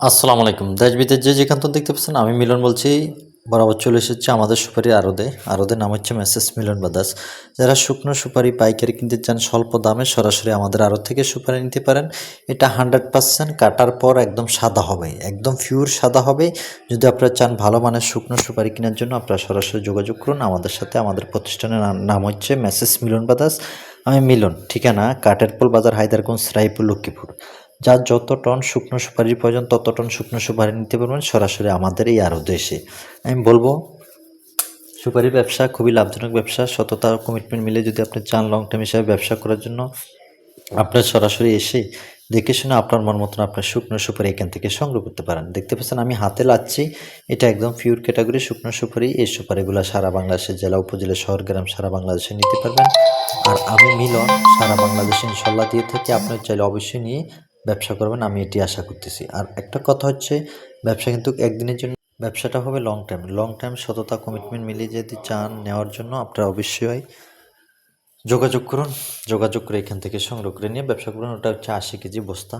আসসালামু আলাইকুম। দেশ বিদেশ যে যেখান থেকে দেখতে পাচ্ছেন, আমি মিলন বলছি। বরাবর চলে এসেছে আমাদের সুপারি আরদে। আরদের নাম হচ্ছে মেসেস মিলন বাদাস যারা শুকনো সুপারি পাইকারি কিনতে চান, স্বল্প দামে সরাসরি আমাদের আড়ত থেকে সুপারি নিতে পারেন। এটা হান্ড্রেড পার্সেন্ট কাটার পর একদম সাদা হবে। একদম পিওর সাদা হবে। যদি আপনারা চান ভালো মানের শুকনো সুপারি কেনার জন্য, আপনারা সরাসরি যোগাযোগ করুন। আমাদের সাথে আমাদের প্রতিষ্ঠানের নাম- নাম হচ্ছে মেসেস মিলন বাদাস আমি মিলন, ঠিকানা কাটেরপোল বাজার, হায়দারগঞ্জ, রায়পুর, লক্ষ্মীপুর। যার যত টন শুকনো সুপারির প্রয়োজন, তত টন শুকনো সুপারি নিতে পারবেন সরাসরি আমাদের এই আরও দেশে। আমি বলব, সুপারি ব্যবসা খুবই লাভজনক ব্যবসা। সততা কমিটমেন্ট মিলে যদি আপনি চান লং টার্ম হিসাবে ব্যবসা করার জন্য, আপনার সরাসরি এসে দেখে শুনে আপনার মন মতন আপনার শুকনো সুপারি এখান থেকে সংগ্রহ করতে পারেন। দেখতে পাচ্ছেন, আমি হাতে লাচ্ছি। এটা একদম পিওর ক্যাটাগরি শুকনো সুপারি। এই সুপারিগুলো সারা বাংলাদেশের জেলা, উপজেলা, শহর, গ্রাম, সারা বাংলাদেশে নিতে পারবেন। আর আমি মিলন সারা বাংলাদেশে ইনশাল্লাহ দিয়ে থাকি। আপনার চাইলে অবশ্যই নিয়ে ব্যবসা করবেন, আমি এটি আশা করতেছি। আর একটা কথা হচ্ছে, ব্যবসা কিন্তু একদিনের জন্য, ব্যবসাটা হবে লং টাইম লং টাইম সততা কমিটমেন্ট মিলিয়ে যদি চান নেওয়ার জন্য, আপনারা অবশ্যই যোগাযোগ করুন। যোগাযোগ করে এখান থেকে সংগ্রহ করে নিয়ে ব্যবসা করুন। ওটা হচ্ছে আশি কেজি বস্তা।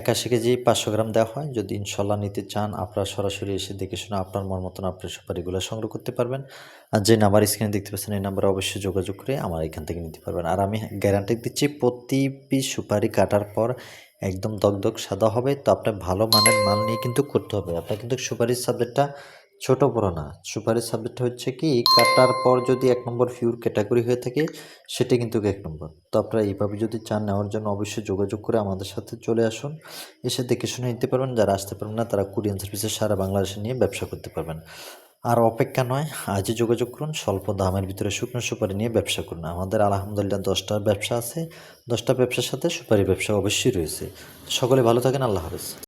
একাশি কেজি পাঁচশো গ্রাম দেওয়া হয়। যদি ইনশাল্লাহ নিতে চান, আপনারা সরাসরি এসে দেখে শুনে আপনার মন মতন আপনার সুপারিগুলো সংগ্রহ করতে পারবেন। আর যে নাম্বার স্ক্রিনে দেখতে পাচ্ছেন, এই নাম্বারে অবশ্যই যোগাযোগ করে আমার এখান থেকে নিতে পারবেন। আর আমি গ্যারান্টি দিচ্ছি, প্রতি পিস সুপারি কাটার পর একদম দগদগ সাদা হবে। তো আপনার ভালো মানের মাল নিয়ে কিন্তু করতে হবে। আপনার কিন্তু সুপারির সাবজেক্টটা ছোট বড় না। সুপারির সাবজেক্ট হচ্ছে কি, কাটার পর যদি এক নম্বর ফিউর ক্যাটাগরি হয়ে থাকে, সেটা কিন্তু এক নম্বর। তো আপনারা এইভাবে যদি চান নেওয়ার জন্য অবশ্যই যোগাযোগ করে আমাদের সাথে চলে আসুন। এসে দেখে শুনে নিতে পারবেন, যারা আসতে পারবেন না, তারা কুরিয়ান সার্ভিসে সারা বাংলাদেশে নিয়ে ব্যবসা করতে পারবেন। আর অপেক্ষা নয়, আজই যোগাযোগ করুন, স্বল্প দামের ভিতরে শুকনো সুপারি নিয়ে ব্যবসা করুন। আমাদের আলহামদুলিল্লাহ দশটা ব্যবসা আছে, দশটা ব্যবসার সাথে সুপারি ব্যবসা অবশ্যই রয়েছে। সকলে ভালো থাকেন, আল্লাহ হাফেজ।